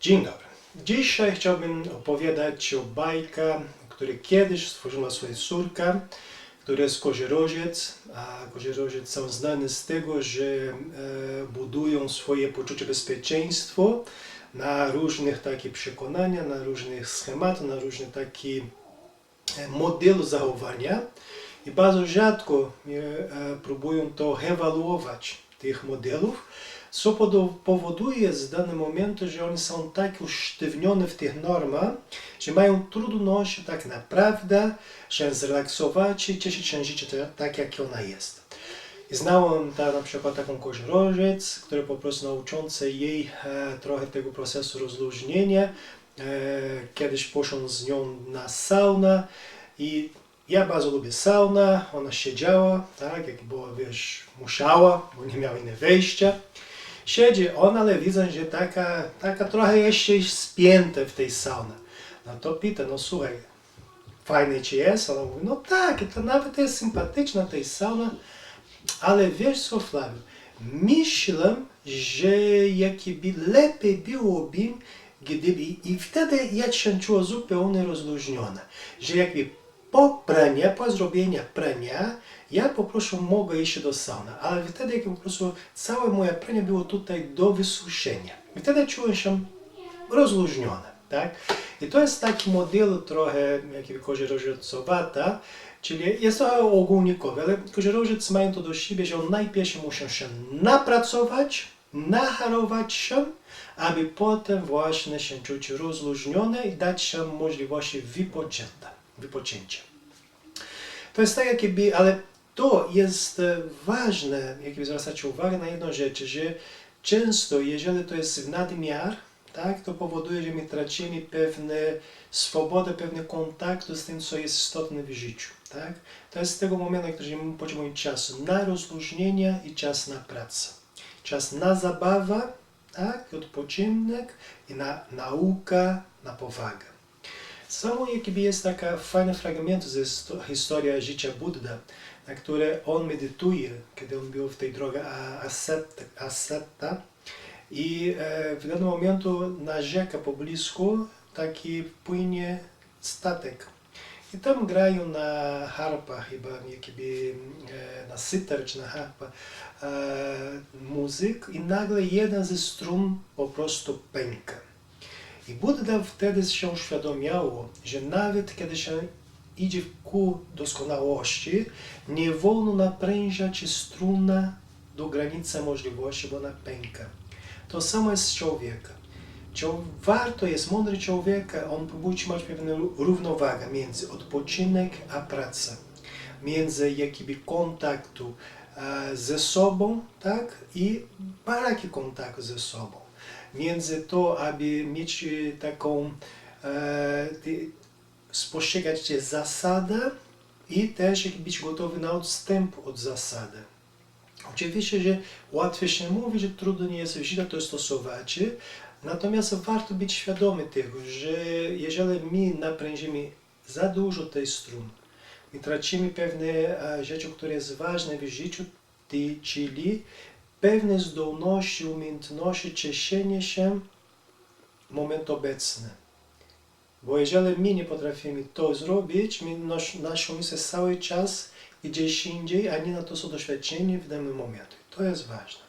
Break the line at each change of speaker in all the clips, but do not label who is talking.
Dzień dobry. Dzisiaj chciałbym opowiadać o bajka, który kiedyś stworzyła swoja córka, która jest kozierożec, a kozierożec są znani z tego, że e, budują swoje poczucie bezpieczeństwa na różnych takich przekonania, na różnych schematach, na różnych takich e, modelu zachowania i bardzo rzadko e, próbują to ewaluować tych modelów, co powoduje z danym momentu, że oni są tak usztywnione w tych normach, że mają trudność tak naprawdę się zrelaksować i cieszyć się życiem tak- jak ona jest. Znałem ta, na przykład taką koziorożec, który po prostu nauczący jej e, trochę tego procesu rozluźnienia. E, kiedyś poszedł z nią na saunę i ja bardzo lubię saunę, ona siedziała, tak, jak było, wiesz, musiała, bo nie miała innego wyjścia. Siedzi ona, ale widzę, że taka, taka trochę jeszcze spięta w tej saunie. No to pyta, no słuchaj, fajnie ci jest? Ona mówi, no tak, to nawet jest sympatyczna tej sauna, ale wiesz co, Flavio, myślę, że jakiby lepiej byłoby, gdyby, i wtedy ja się czuła zupełnie rozluźniona, że jakby po praniu, po zrobieniu prania, ja po prostu mogę iść do sauny, ale wtedy po prostu całe moje pranie było tutaj do wysuszenia. I wtedy czułem się rozluźniona, tak? I to jest taki model trochę jakby koziorożecowata, czyli jest trochę ogólnikowy, ale koziorożec mają to do siebie, że on najpierw musi się napracować, nacharować się, aby potem właśnie się czuć rozluźnione i dać się możliwości wypoczęcia. Wypoczęcia. To jest tak jakby, ale to jest e, ważne, jakby zwracać uwagę na jedną rzecz, że często, jeżeli to jest w nadmiar, tak, to powoduje, że my tracimy pewne swobodę, pewne kontaktu z tym, co jest istotne w życiu. Tak? To jest tego momentu, kiedy my potrzebujemy czasu na rozluźnienie i czas na pracę. Czas na zabawę, tak, odpoczynek i na naukę, na powagę. Samo jakby jest taka fajny fragment ze sto- historii życia Budda, na które on medytuje, kiedy on był w tej drodze a- ascet, asceta i e, w danym momentu na rzekę poblisku taki płynie statek. I tam grają na harpach, chyba jakby e, na sytar czy na harpa e, muzyk i nagle jeden ze strun po prostu pęka. I Budda wtedy się uświadomiało, że nawet kiedy się idzie ku doskonałości, nie wolno naprężać struna do granicy możliwości, bo ona pęka. To samo jest z człowiekiem. Czł- Warto jest, mądry człowiek, on próbuje trzymać pewną równowagę między odpoczynek a pracą, między jakby kontaktu e, ze sobą, tak, i baraki kontaktu ze sobą. Między to, aby mieć e, taką, e, spostrzegać te zasadę i też być gotowy na odstęp od zasady. Oczywiście, że łatwiej się mówi, że trudno nie jest źle to stosować, natomiast warto być świadomy tego, że jeżeli my naprężymy za dużo tej strun, my tracimy pewne e, rzeczy, które jest ważne w życiu, czyli pewne zdolności, umiejętności cieszenia się moment obecny. Bo jeżeli my nie potrafimy to zrobić, my nasz, naszą myśl cały czas gdzieś indziej, a nie na to są doświadczenie w danym momencie. To jest ważne.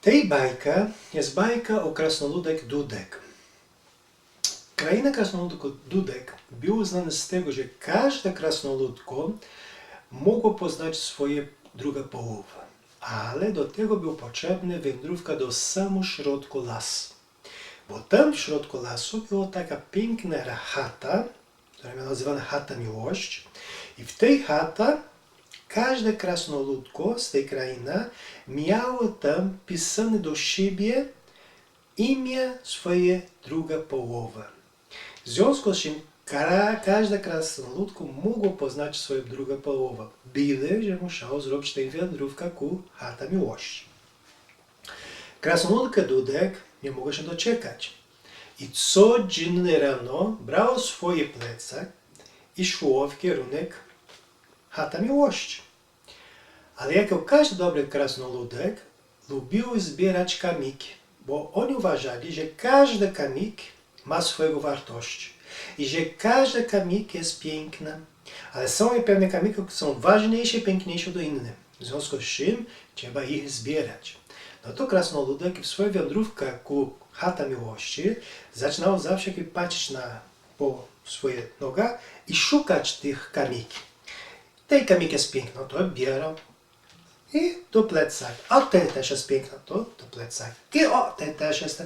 Tej bajka jest bajka o krasnoludek Dudek. Kraina krasnoludków Dudek była znana z tego, że każde krasnoludko mogło poznać swoje druga połowę, ale do tego był potrzebna wędrówka do samego środku lasu. Bo tam w środku lasu była taka piękna chata, która była nazywana chata miłość. I w tej chata każde krasnoludko z tej krainy miało tam pisane do siebie imię swoje druga połowy. W związku z czym kara, każde krasnoludko mogło poznać swoją drugą połowę. Byle, że musiało zrobić tę wędrówkę ku chata miłości. Krasnoludka Dudek nie mogła się doczekać. I codziennie rano brało swoje plecak i szło w kierunek chata miłości. Ale jako każdy dobry krasnoludek lubił zbierać kamiki, bo oni uważali, że każdy kamik ma swojego wartości i że każdy kamik jest piękny, ale są pewne kamiki, które są ważniejsze, piękniejsze do innych. W związku z czym trzeba ich zbierać. No to krasnoludek w swojej wędrówce ku chata miłości zaczynał zawsze patrzeć na po swoje noga i szukać tych kamiki. Tej kamik jest piękna, to bierą i do plecak. A ten też jest piękna, to do plecak. I o, ten też jest.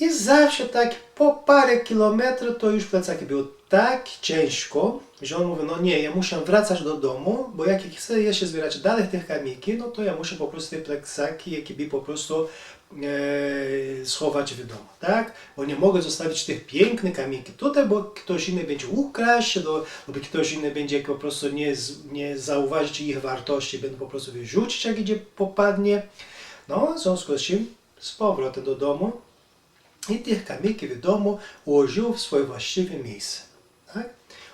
I zawsze tak po parę kilometrów to już plecaki było tak ciężko, że on mówi, no nie, ja muszę wracać do domu, bo jak chcę jeszcze zbierać dalej tych kamiki, no to ja muszę po prostu te plecaki, jakie by po prostu e, schować w domu, tak? Bo nie mogę zostawić tych pięknych kamiki tutaj, bo ktoś inny będzie ukraść, lub ktoś inny będzie po prostu nie, nie zauważyć ich wartości, będą po prostu wyrzucić, jak gdzie popadnie. No, w związku z czym z powrotem do domu i tych kamiki w domu ułożył w swoje właściwe miejsce. Tak?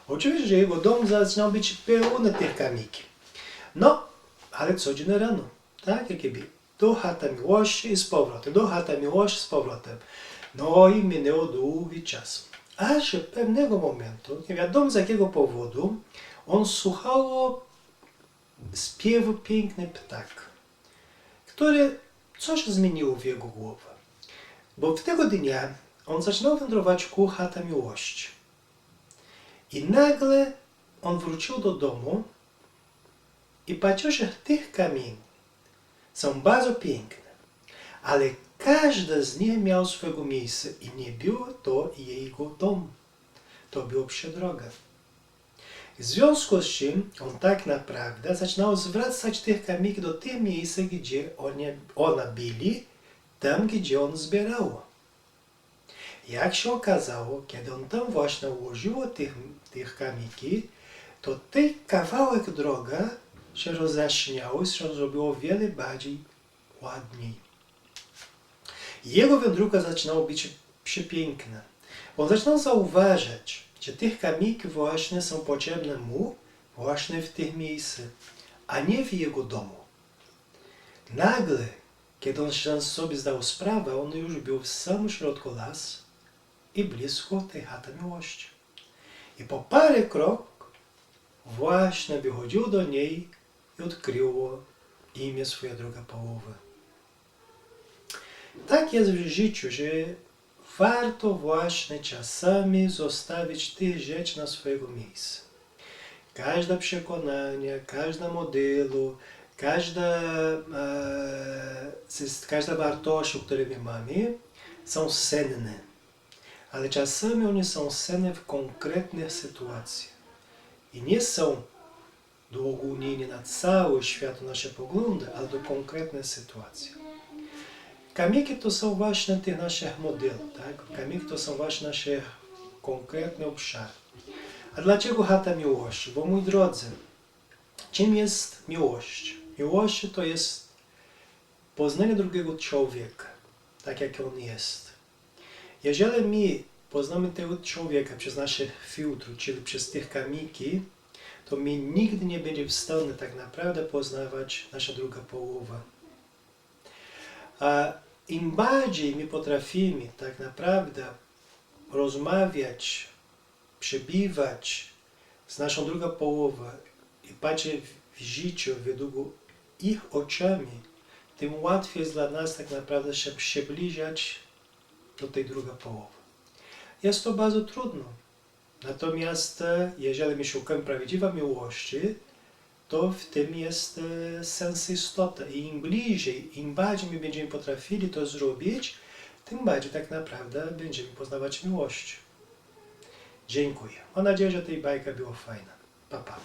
Oczywiście, że jego dom zaczynał być pełny tych kamiki. No, ale codziennie rano, tak, jakiby do chata miłości i z powrotem, do chata miłości z powrotem. No i minęło długi czas. Aż pewnego momentu, nie wiadomo z jakiego powodu, on słuchał śpiewu piękny ptak, który coś zmieniło w jego głowie. Bo w tego dnia on zaczynał wędrować ku chata miłości. I nagle on wrócił do domu i patrzył, że tych kamieni są bardzo piękne, ale każdy z nich miał swojego miejsca i nie było to jego dom. To było przedroga. W związku z czym on tak naprawdę zaczynał zwracać tych kamiki do tych miejsc, gdzie one, one byli, tam gdzie on zbierał. Jak się okazało, kiedy on tam właśnie ułożył tych, tych to ten kawałek droga się rozaśniał i się zrobiło wiele bardziej ładniej. Jego wędrówka zaczynała być przepiękna. On zaczynał zauważać, że tych kamiki właśnie są potrzebne mu właśnie w tych miejscach, a nie w jego domu. Nagle, kiedy on się sobie zdał sprawę, on już był w samym środku lasu i blisko tej chaty miłości. I po parę krok właśnie wychodził do niej i odkryło imię swojej druga połowy. Tak jest w życiu, że warto właśnie czasami zostawić tych rzeczy na swojego miejsca. Każde przekonanie, każde modelu, każda, e, każda wartość, które my mamy, są cenne. Ale czasami one są cenne w konkretnych sytuacjach. I nie są do ogólnienia na cały świat nasze poglądy, ale do konkretnych sytuacji. Kamiki to są właśnie te nasze modele, tak? Kamiki to są właśnie nasze konkretne obszary. A dlaczego chata miłości? Bo mój drodzy, czym jest miłość? Miłość to jest poznanie drugiego człowieka, tak jak on jest. Jeżeli my poznamy tego człowieka przez nasze filtry, czyli przez tych kamiki, to my nigdy nie będziemy w stanie tak naprawdę poznawać nasza druga połowa. A im bardziej my potrafimy tak naprawdę rozmawiać, przebywać z naszą drugą połową i patrzeć w życiu według ich oczami, tym łatwiej jest dla nas tak naprawdę się przybliżać do tej drugiej połowy. Jest to bardzo trudno. Natomiast e, jeżeli my szukamy prawdziwej miłości, to w tym jest e, sens istota. I im bliżej, im bardziej my będziemy potrafili to zrobić, tym bardziej tak naprawdę będziemy poznawać miłość. Dziękuję. Mam nadzieję, że tej bajka była fajna. Pa, pa.